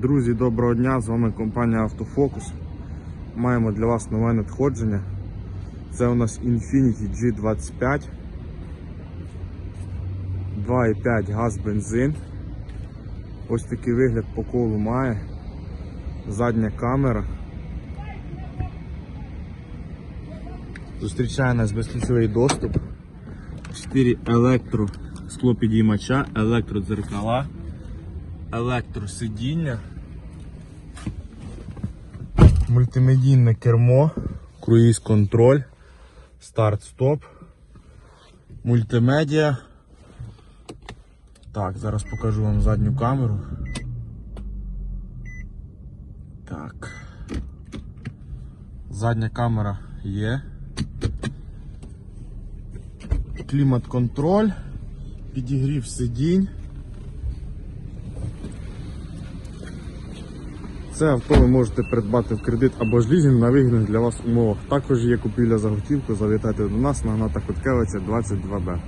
Друзі, доброго дня! З вами компанія Автофокус. Маємо для вас нове надходження. Це у нас Infiniti G25. 2,5 газ бензин. Ось такий вигляд по колу має. Задня камера. Зустрічає нас безключовий доступ. 4 електро склопідіймача, електродзеркала електросидіння, мультимедійне кермо, круїз контроль, старт-стоп, мультимедіа. Так, зараз покажу вам задню камеру. Так. Задня камера є. Клімат-контроль, підігрів сидінь. Це авто ви можете придбати в кредит або ж лізінг на вигідних для вас умовах. Також є купівля за готівку. Завітайте до нас на Гната Хоткевича 22Б.